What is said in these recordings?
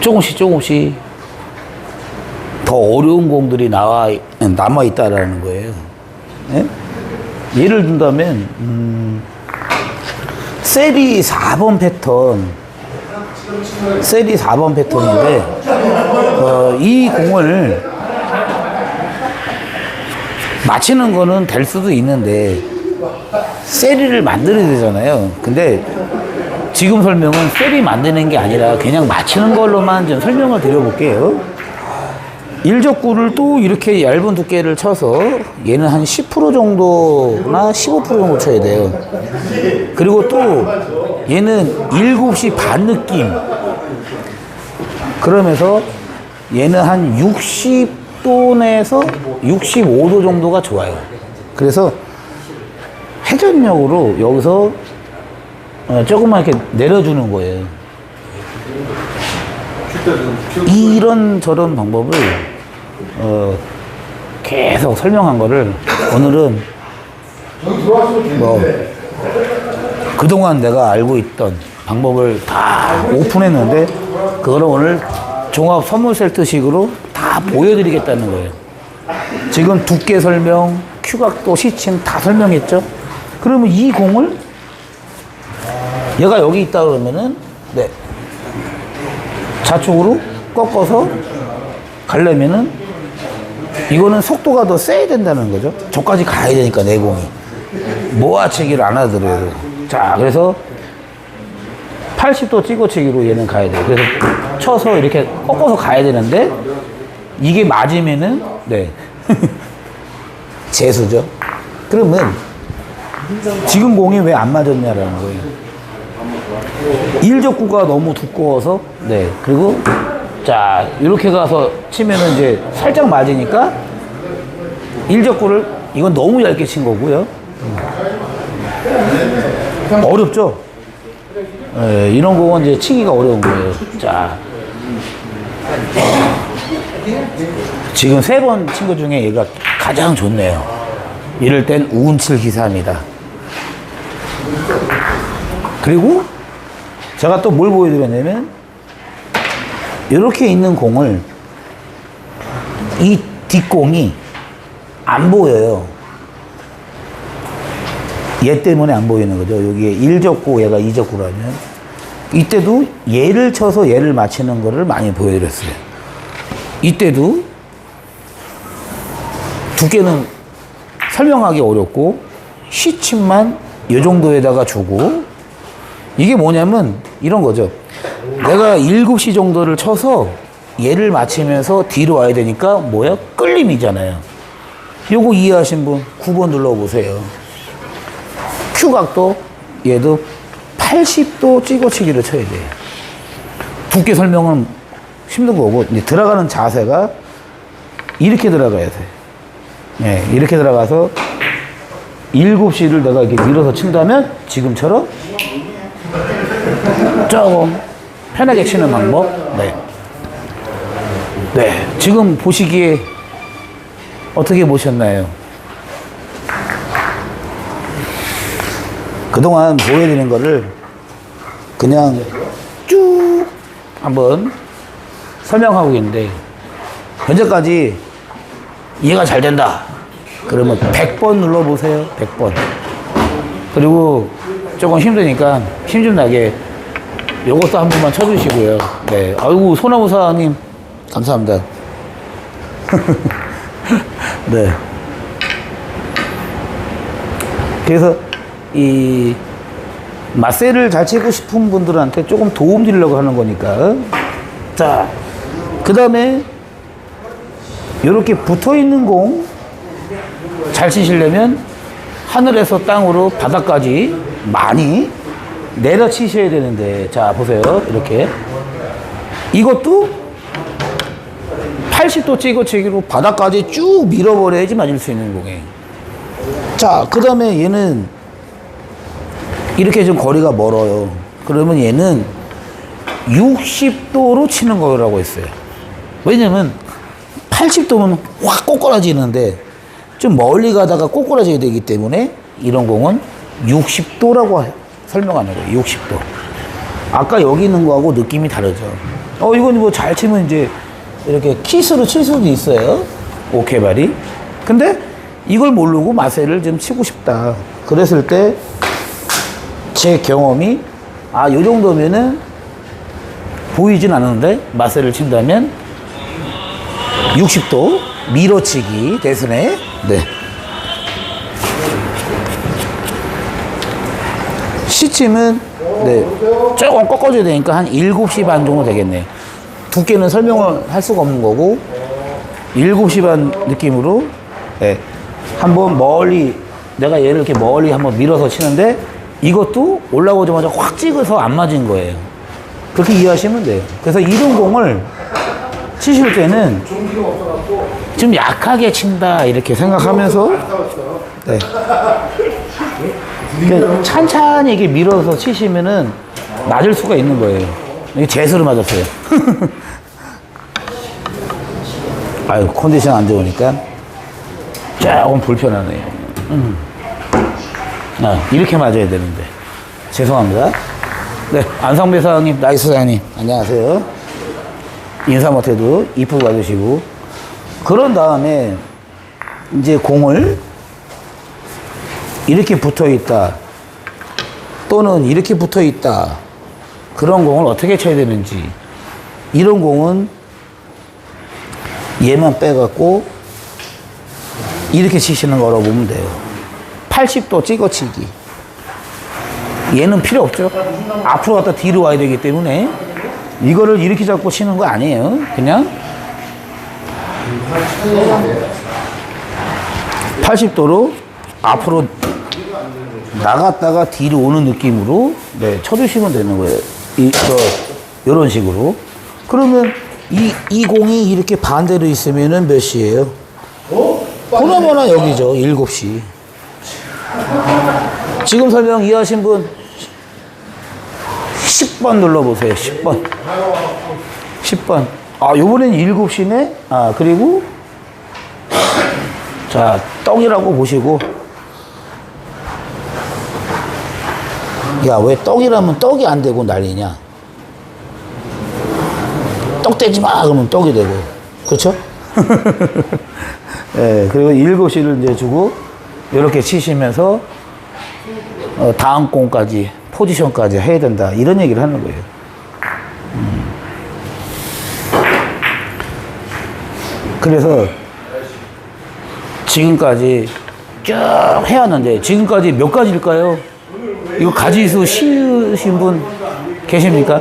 조금씩 조금씩 더 어려운 공들이 나와 남아 있다라는 거예요. 예? 예를 든다면 음, 셀이 4번 패턴, 셀이 4번 패턴인데 어, 이 공을 맞히는 거는 될 수도 있는데 세리를 만들어야 되잖아요. 근데 지금 설명은 세리 만드는 게 아니라 그냥 맞히는 걸로만 좀 설명을 드려볼게요. 일적구를 또 이렇게 얇은 두께를 쳐서 얘는 한 10% 정도나 15% 정도 쳐야 돼요. 그리고 또 얘는 7시 반 느낌. 그러면서 얘는 한 60도에서 65도 정도가 좋아요. 그래서 회전력으로 여기서 어, 조금만 이렇게 내려주는 거예요. 이런 저런 방법을 어, 계속 설명한 거를 오늘은 뭐 그동안 내가 알고 있던 방법을 다 오픈했는데 그거를 오늘 종합 선물 세트 식으로 다 보여드리겠다는 거예요. 지금 두께 설명, 큐각도, 시침 다 설명했죠? 그러면 이 공을 얘가 여기 있다 그러면은 네 좌측으로 꺾어서 가려면은 이거는 속도가 더 세야 된다는 거죠. 저까지 가야 되니까 내공이 모아치기를 안 하더라도 자 그래서 80도 찍어치기로 얘는 가야 돼요. 그래서 쳐서 이렇게 꺾어서 가야 되는데 이게 맞으면은 네 재수죠. 그러면 지금 공이 왜 안 맞았냐라는 거예요. 일적구가 너무 두꺼워서 네 그리고 자 이렇게 가서 치면은 이제 살짝 맞으니까 일적구를 이건 너무 얇게 친 거고요. 어렵죠. 예, 이런 공은 이제 치기가 어려운 거예요. 자 지금 세 번친것 중에 얘가 가장 좋네요. 이럴 땐 우운칠 기사입니다. 그리고 제가 또 뭘 보여드렸냐면 이렇게 있는 공을 이 뒷공이 안 보여요. 얘 때문에 안 보이는 거죠. 여기에 1적구 얘가 2적구라면 이때도 얘를 쳐서 얘를 맞히는 거를 많이 보여드렸어요. 이때도 두께는 설명하기 어렵고 시침만 이 정도에다가 주고 이게 뭐냐면 이런 거죠. 내가 7시 정도를 쳐서 얘를 맞추면서 뒤로 와야 되니까 뭐야? 끌림이잖아요. 요거 이해하신 분 9번 눌러보세요. Q각도 얘도 80도 찍어치기를 쳐야 돼요. 두께 설명은 힘든 거고 이제 들어가는 자세가 이렇게 들어가야 돼. 예, 이렇게 들어가서 7시를 내가 이렇게 밀어서 친다면 지금처럼 조금 편하게 치는 방법. 네. 네. 지금 보시기에 어떻게 보셨나요? 그동안 보여드린 거를 그냥 쭉 한번 설명하고 있는데 현재까지 이해가 잘 된다. 그러면 100번 눌러보세요. 100번. 그리고 조금 힘드니까 힘 좀 나게 요것도 한 번만 쳐주시고요. 네. 아이고, 소나무 사장님, 감사합니다. 네. 그래서 이 맛세를 잘 치고 싶은 분들한테 조금 도움 드리려고 하는 거니까. 자, 그 다음에 이렇게 붙어 있는 공 잘 치시려면 하늘에서 땅으로 바닥까지 많이 내려 치셔야 되는데. 자 보세요. 이렇게. 이것도 80도 찍어치기로 바닥까지 쭉 밀어버려야지 맞을 수 있는 공이에요 자그 다음에 얘는 이렇게 좀 거리가 멀어요. 그러면 얘는 60도로 치는 거라고 했어요. 왜냐면 80도면 확 꼬꾸라지는데 좀 멀리 가다가 꼬꾸라지게 되기 때문에 이런 공은 60도라고 설명하는 거예요. 60도. 아까 여기 있는 거하고 느낌이 다르죠. 어, 이건 뭐 잘 치면 이제 이렇게 키스로 칠 수도 있어요. 오케바리. 근데 이걸 모르고 마세를 좀 치고 싶다. 그랬을 때 제 경험이 아, 요 정도면은 보이진 않는데 마세를 친다면 60도 밀어치기 대선에 네. 시침은 네, 조금 꺾어줘야 되니까 한 7시 반 정도 되겠네. 두께는 설명을 할 수가 없는 거고 7시 반 느낌으로 네, 한번 멀리 내가 얘를 이렇게 멀리 한번 밀어서 치는데 이것도 올라오자마자 확 찍어서 안 맞은 거예요. 그렇게 이해하시면 돼요. 그래서 이런 공을 치실 때는 좀 약하게 친다 이렇게 생각하면서 네. 그러니까 찬찬히 이렇게 밀어서 치시면은 맞을 수가 있는 거예요. 이게 제수로 맞았어요. 아유 컨디션 안 좋으니까 조금 불편하네요. 음. 아, 이렇게 맞아야 되는데 죄송합니다. 네 안상배 사장님, 나이스 사장님 안녕하세요. 인사 못해도 이쁘게 봐주시고 그런 다음에 이제 공을 이렇게 붙어 있다. 또는 이렇게 붙어 있다. 그런 공을 어떻게 쳐야 되는지. 이런 공은 얘만 빼갖고 이렇게 치시는 거라고 보면 돼요. 80도 찍어치기. 얘는 필요 없죠. 앞으로 갔다 뒤로 와야 되기 때문에 이거를 이렇게 잡고 치는 거 아니에요. 그냥 80도로 앞으로 나갔다가 뒤로 오는 느낌으로 네, 쳐주시면 되는 거예요. 이, 저, 요런 식으로. 그러면 이, 이 공이 이렇게 반대로 있으면은 몇 시예요? 보나마나 여기죠. 7시. 지금 설명 이해하신 분 10번 눌러보세요. 10번. 10번. 아, 요번엔 7시네? 아, 그리고 자, 떡이라고 보시고 야, 왜 떡이라면 떡이 안 되고 난리냐? 떡 떼지 마! 그러면 떡이 되고. 그렇죠? 예, 그리고 일곱 시를 이제 주고, 이렇게 치시면서, 어, 다음 공까지, 포지션까지 해야 된다. 이런 얘기를 하는 거예요. 음. 그래서, 지금까지 쭉 해왔는데, 지금까지 몇 가지일까요? 이거 가지수 쉬우신 분 계십니까?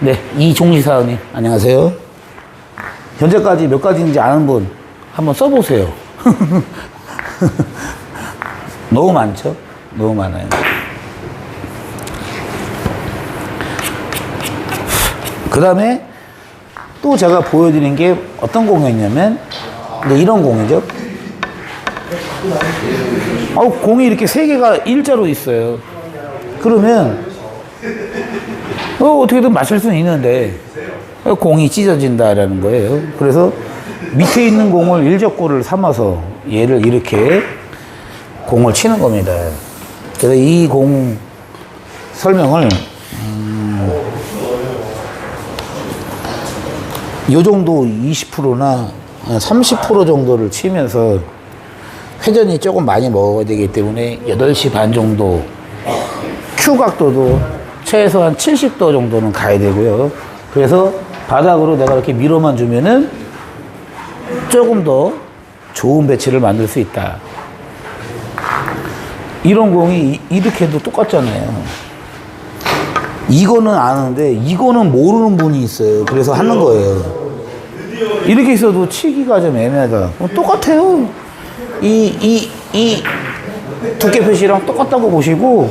네, 이종리 사원님, 안녕하세요. 현재까지 몇 가지인지 아는 분 한번 써보세요. 너무 많죠? 너무 많아요. 그 다음에 또 제가 보여드린 게 어떤 공이었냐면, 네, 이런 공이죠. 아우 공이 이렇게 세 개가 일자로 있어요. 그러면 어, 어떻게든 맞출 수는 있는데 어, 공이 찢어진다라는 거예요. 그래서 밑에 있는 공을 일적골을 삼아서 얘를 이렇게 공을 치는 겁니다. 그래서 이 공 설명을 음, 요 정도 20%나 30% 정도를 치면서 회전이 조금 많이 먹어야 되기 때문에 8시 반 정도 Q 각도도 최소한 70도 정도는 가야 되고요. 그래서 바닥으로 내가 이렇게 밀어만 주면은 조금 더 좋은 배치를 만들 수 있다. 이런 공이 이- 이렇게 해도 똑같잖아요. 이거는 아는데 이거는 모르는 분이 있어요. 그래서 하는 거예요. 이렇게 있어도 치기가 좀 애매하다. 어, 똑같아요. 이, 이, 이 두께 표시랑 똑같다고 보시고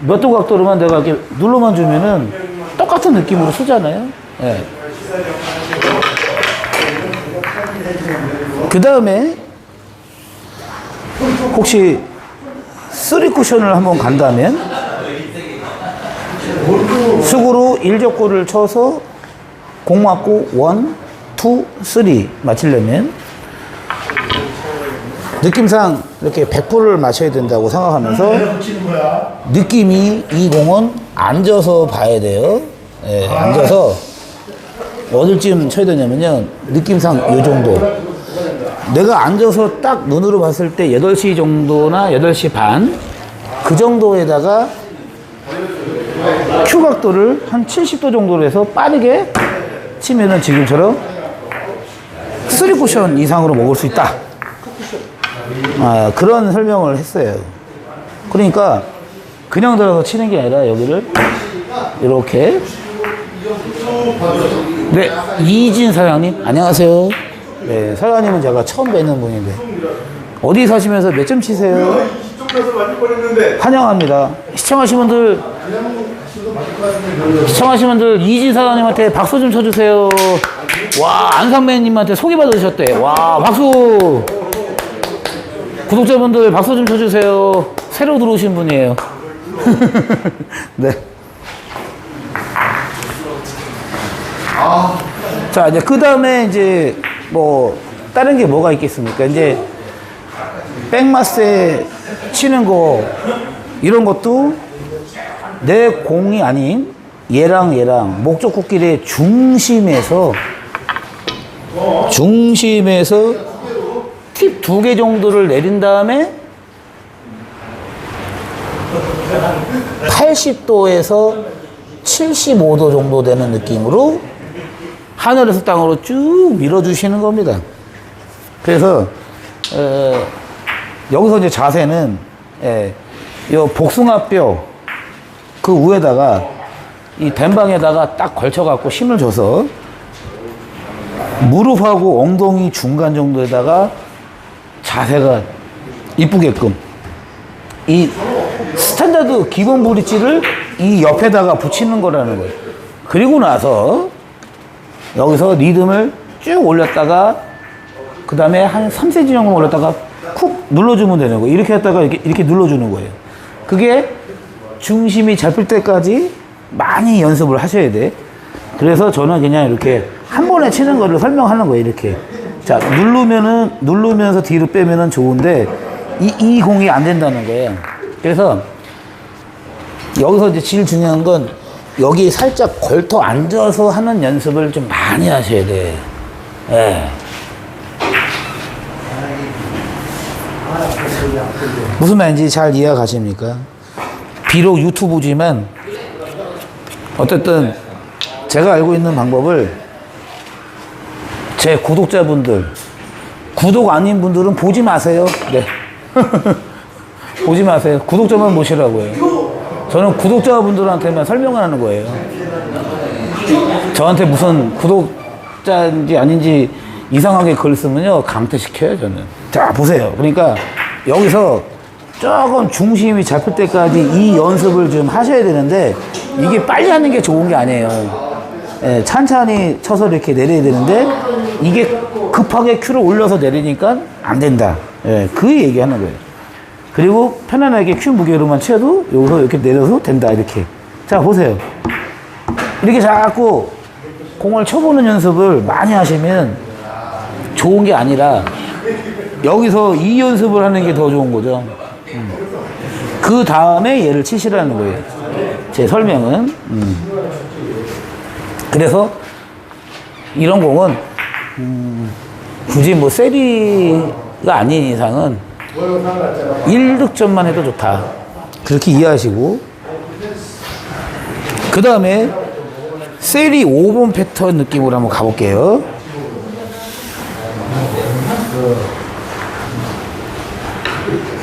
몇 도 각도로만 내가 이렇게 눌러만 주면은 똑같은 느낌으로 쓰잖아요. 예. 그 다음에 혹시 쓰리 쿠션을 한번 간다면 수구로 일적골을 쳐서 공 맞고 원, 투, 쓰리 맞추려면 느낌상 이렇게 100%를 맞춰야 된다고 생각하면서 느낌이 이 공은 앉아서 봐야 돼요. 예, 앉아서 어딜쯤 쳐야 되냐면요. 느낌상 요 정도. 내가 앉아서 딱 눈으로 봤을 때 8시 정도나 8시 반 그 정도에다가 큐 각도를 한 70도 정도로 해서 빠르게 치면은 지금처럼 쓰리 쿠션 이상으로 먹을 수 있다. 아, 그런 설명을 했어요. 그러니까 그냥 들어서 치는 게 아니라 여기를 이렇게 네, 이진 사장님 안녕하세요. 네, 사장님은 제가 처음 뵙는 분인데 어디 사시면서 몇 점 치세요? 환영합니다. 시청하신 분들 시청하신 분들 이진 사장님한테 박수 좀 쳐주세요. 와 안상배님한테 소개받으셨대. 와 박수. 구독자분들 박수 좀 쳐주세요. 새로 들어오신 분이에요. 네. 자 이제 그 다음에 이제 뭐 다른 게 뭐가 있겠습니까? 이제 백마스에 치는 거 이런 것도 내 공이 아닌 얘랑 얘랑 목적 코끼리의 중심에서 중심에서 팁 두 개 정도를 내린 다음에 80도에서 75도 정도 되는 느낌으로 하늘에서 땅으로 쭉 밀어주시는 겁니다. 그래서 어, 여기서 이제 자세는 예, 요 복숭아뼈 그 위에다가 이 댄방에다가 딱 걸쳐갖고 힘을 줘서 무릎하고 엉덩이 중간 정도에다가 자세가 이쁘게끔 이 스탠다드 기본 브릿지를 이 옆에다가 붙이는 거라는 거예요. 그리고 나서 여기서 리듬을 쭉 올렸다가 그 다음에 한 3cm 정도 올렸다가 쿡 눌러주면 되는 거예요. 이렇게 했다가 이렇게, 이렇게 눌러주는 거예요. 그게 중심이 잡힐 때까지 많이 연습을 하셔야 돼. 그래서 저는 그냥 이렇게 한 번에 치는 거를 설명하는 거예요. 이렇게. 자, 누르면은, 누르면서 뒤로 빼면은 좋은데, 이, 이 공이 안 된다는 거예요. 그래서 여기서 이제 제일 중요한 건 여기 살짝 걸터 앉아서 하는 연습을 좀 많이 하셔야 돼. 예. 무슨 말인지 잘 이해가 가십니까? 비록 유튜브지만 어쨌든 제가 알고 있는 방법을 제 구독자분들 구독 아닌 분들은 보지 마세요. 네. 보지 마세요. 구독자만 보시라고요. 저는 구독자분들한테만 설명을 하는 거예요. 저한테 무슨 구독자인지 아닌지 이상하게 글 쓰면요 강퇴시켜요 저는. 자 보세요. 그러니까 여기서 조금 중심이 잡힐 때까지 이 연습을 좀 하셔야 되는데 이게 빨리 하는 게 좋은 게 아니에요. 예, 찬찬히 쳐서 이렇게 내려야 되는데 이게 급하게 큐를 올려서 내리니까 안 된다. 예, 그 얘기하는 거예요. 그리고 편안하게 큐 무게로만 쳐도 여기서 이렇게 내려서 된다 이렇게. 자 보세요. 이렇게 자꾸 공을 쳐보는 연습을 많이 하시면 좋은 게 아니라 여기서 이 연습을 하는 게 더 좋은 거죠. 음. 그 다음에 얘를 치시라는 거예요. 제 설명은. 음. 그래서 이런 공은 음, 굳이 뭐 세리가 아닌 이상은 1득점만 해도 좋다. 그렇게 이해하시고 그 다음에 세리 5번 패턴 느낌으로 한번 가볼게요.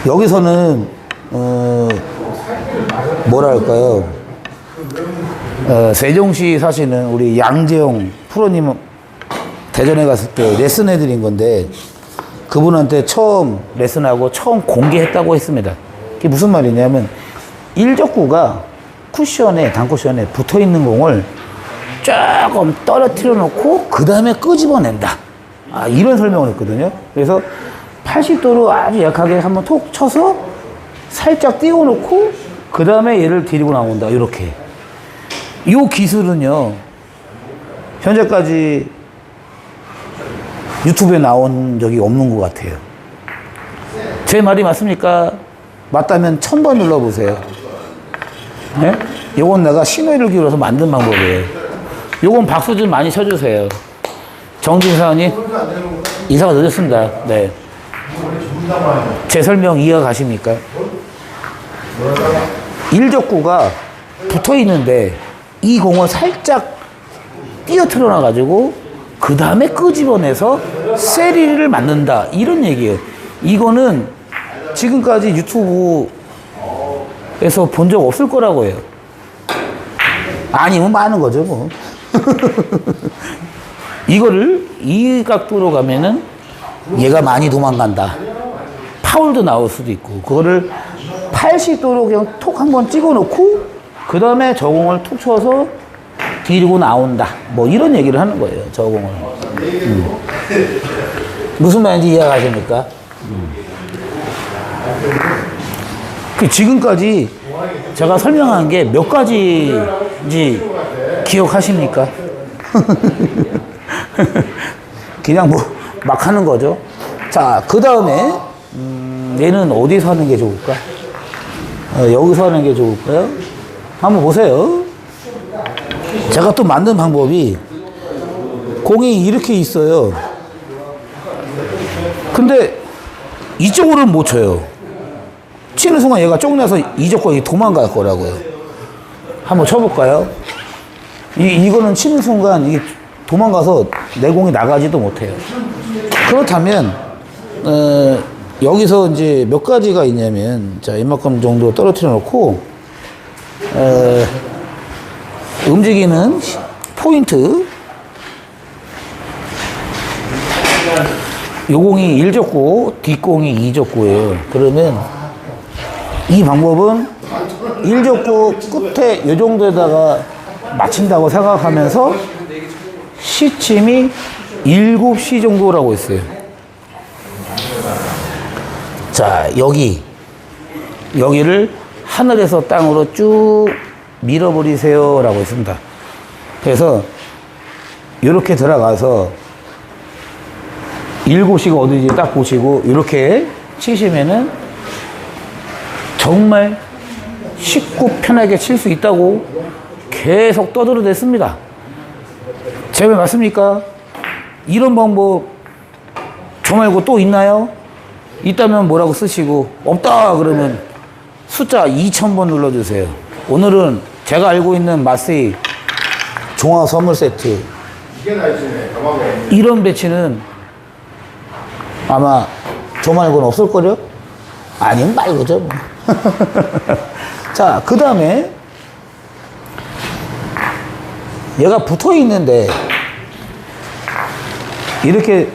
여기서는 어, 뭐랄까요? 어, 세종시 사시는 우리 양재용 프로님 대전에 갔을 때 레슨 해드린 건데 그분한테 처음 레슨하고 처음 공개했다고 했습니다. 그게 무슨 말이냐면 일적구가 쿠션에 단쿠션에 붙어 있는 공을 조금 떨어뜨려 놓고 그 다음에 끄집어낸다. 아, 이런 설명을 했거든요. 그래서 80도로 아주 약하게 한번 톡 쳐서 살짝 띄워놓고 그 다음에 얘를 데리고 나온다. 이렇게. 이 기술은요, 현재까지 유튜브에 나온 적이 없는 것 같아요. 제 말이 맞습니까? 맞다면 천 번 눌러보세요. 네? 요건 내가 신호를 기울여서 만든 방법이에요. 요건 박수 좀 많이 쳐주세요. 정진사원님, 이사가 늦었습니다. 네. 제 설명 이해가 가십니까? 일적구가 붙어 있는데 이 공을 살짝 띄어트려 놔가지고 그 다음에 끄집어내서 세리를 만든다 이런 얘기예요. 이거는 지금까지 유튜브에서 본 적 없을 거라고 해요. 아니면 많은 거죠 뭐. 이거를 이 각도로 가면은 얘가 많이 도망간다. 파울도 나올 수도 있고 그거를 80도로 그냥 톡 한번 찍어 놓고 그 다음에 저공을 툭 쳐서 뒤리고 나온다. 뭐 이런 얘기를 하는 거예요. 저공을. 음. 무슨 말인지 이해가십니까? 음. 그 지금까지 제가 설명한 게 몇 가지인지 기억하십니까? 그냥 뭐 막 하는 거죠. 자, 그 다음에 음, 얘는 어디서 하는 게 좋을까? 어, 여기서 하는 게 좋을까요? 한번 보세요. 제가 또 만든 방법이 공이 이렇게 있어요. 근데 이쪽으로는 못 쳐요. 치는 순간 얘가 쪽내서 이쪽으로 도망갈 거라고요. 한번 쳐볼까요? 이, 이거는 치는 순간 이게 도망가서 내 공이 나가지도 못해요. 그렇다면, 어, 여기서 이제 몇 가지가 있냐면, 자, 이만큼 정도 떨어뜨려 놓고, 어, 움직이는 포인트. 요 공이 1족구, 뒷공이 2족구예요. 그러면 이 방법은 1족구 끝에 요 정도에다가 맞춘다고 생각하면서 시침이 7시 정도라고 했어요. 자, 여기. 여기를 하늘에서 땅으로 쭉 밀어버리세요. 라고 했습니다. 그래서 이렇게 들어가서 일곱 시가 어디지 딱 보시고 이렇게 치시면은 정말 쉽고 편하게 칠 수 있다고 계속 떠들어댔습니다. 제발 맞습니까? 이런 방법 저 말고 또 있나요? 있다면 뭐라고 쓰시고 없다 그러면 숫자 2000번 눌러주세요. 오늘은 제가 알고 있는 마세이 종합 선물 세트 이런 배치는 아마 저 말고는 없을걸요? 아니면 말고죠. 뭐. 자, 그 다음에 얘가 붙어 있는데 이렇게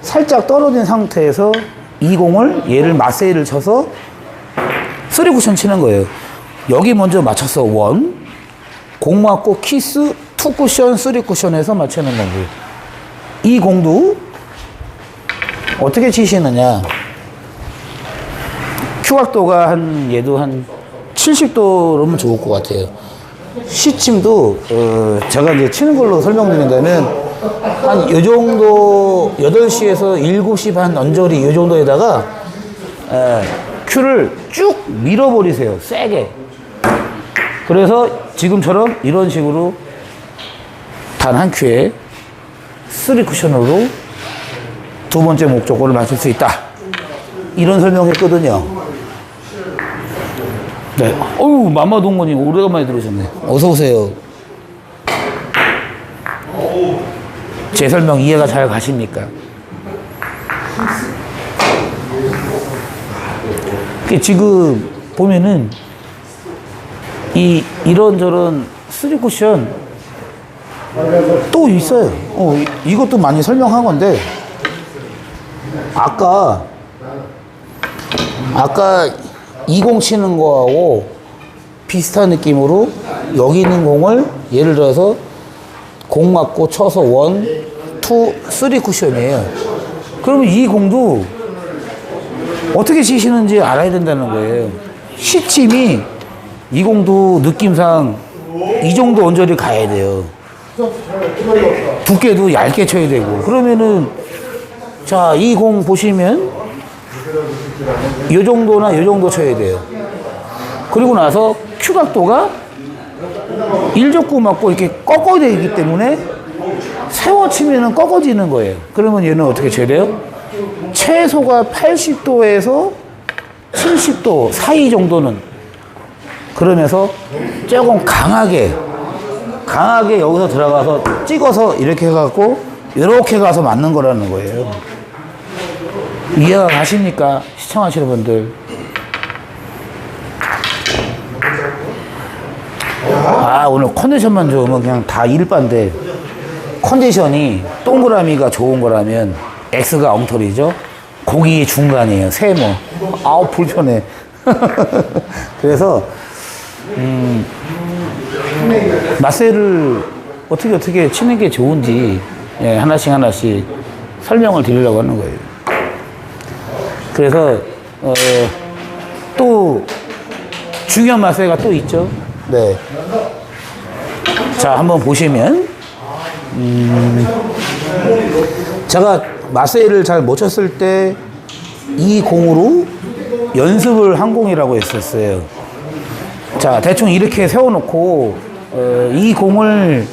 살짝 떨어진 상태에서 이 공을 얘를 마세이를 쳐서 쓰리 쿠션 치는 거예요. 여기 먼저 맞췄어. 원. 공 맞고 키스, 투 쿠션, 쓰리 쿠션에서 맞추는 거고요. 이 공도 어떻게 치시느냐. 큐각도가 한, 얘도 한 70도로면 좋을 것 같아요. 시침도, 어, 제가 이제 치는 걸로 설명드린다면, 한, 요 정도, 8시에서 7시 반 언저리 요 정도에다가, 에, 큐를 쭉 밀어버리세요. 세게. 그래서 지금처럼 이런 식으로 단 한 큐에 쓰리 쿠션으로 두 번째 목적어를 맞출 수 있다. 이런 설명했거든요. 네. 어유 마마 동건님 오래간만에 들어오셨네. 어서 오세요. 제 설명 이해가 잘 가십니까? 그 지금 보면은 이 이런저런 쓰리 쿠션 또 있어요. 어, 이- 이것도 많이 설명한 건데 아까 아까 20 치는 거하고 비슷한 느낌으로 여기 있는 공을 예를 들어서 공 맞고 쳐서 원, 투, 쓰리 쿠션이에요. 그러면 이 공도 어떻게 치시는지 알아야 된다는 거예요. 시침이 이 공도 느낌상 이 정도 언저리 가야 돼요. 두께도 얇게 쳐야 되고. 그러면은 자, 이 공 보시면 요 정도나 요 정도 쳐야 돼요. 그리고 나서 큐 각도가 일적구 맞고 이렇게 꺾어야 되기 때문에 세워 치면은 꺾어지는 거예요. 그러면 얘는 어떻게 쳐야 돼요? 최소가 80도에서 70도 사이 정도는 그러면서 조금 강하게 강하게 여기서 들어가서 찍어서 이렇게 해갖고 이렇게 가서 맞는 거라는 거예요. 이해가 가십니까? 시청하시는 분들. 아, 오늘 컨디션만 좋으면 그냥 다 일반데 컨디션이 동그라미가 좋은 거라면 X가 엉터리죠. 고기 중간이에요. 세모. 아우, 불편해. 그래서, 음, 마세를 어떻게 어떻게 치는 게 좋은지 예, 하나씩 하나씩 설명을 드리려고 하는 거예요. 그래서 어, 또 중요한 마세가 또 있죠. 네. 자, 한번 보시면 음, 제가 마세를 잘 못 쳤을 때 이 공으로 연습을 한 공이라고 했었어요. 자, 대충 이렇게 세워놓고, 어, 이 공을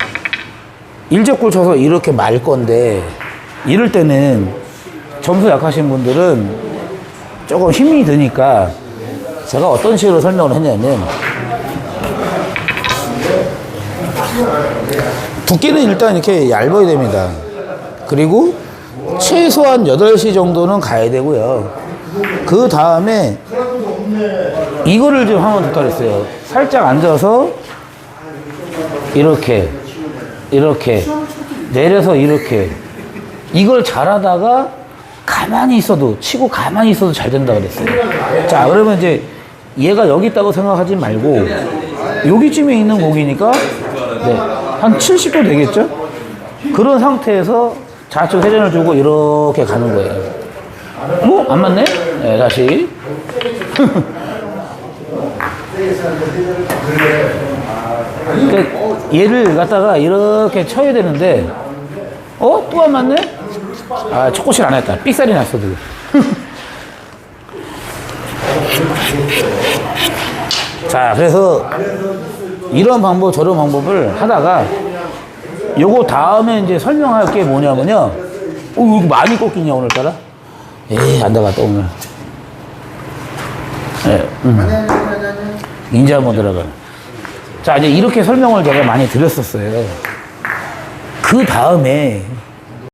일적골 쳐서 이렇게 말 건데, 이럴 때는 점수 약하신 분들은 조금 힘이 드니까, 제가 어떤 식으로 설명을 했냐면, 두께는 일단 이렇게 얇아야 됩니다. 그리고 최소한 8시 정도는 가야 되고요. 그 다음에 이거를 좀 한번 부탁했어요. 살짝 앉아서 이렇게 이렇게 내려서 이렇게 이걸 잘하다가 가만히 있어도 치고 가만히 있어도 잘 된다 그랬어요. 자 그러면 이제 얘가 여기 있다고 생각하지 말고 여기쯤에 있는 공이니까 네, 한 70도 되겠죠? 그런 상태에서 좌측 회전을 주고 이렇게 가는 거예요. 뭐? 안 맞네? 네, 다시. 그러니까 얘를 갖다가 이렇게 쳐야 되는데, 어? 또 안 맞네? 아, 초코실 안 했다. 삑살이 났어, 지금. 자, 그래서 이런 방법, 저런 방법을 하다가 요거 다음에 이제 설명할 게 뭐냐면요. 어, 이거 많이 꺾이냐, 오늘따라? 에이, 안 나갔다, 오늘. 예, 음. 인제 한번 들어가. 자, 이제 이렇게 설명을 제가 많이 드렸었어요. 그 다음에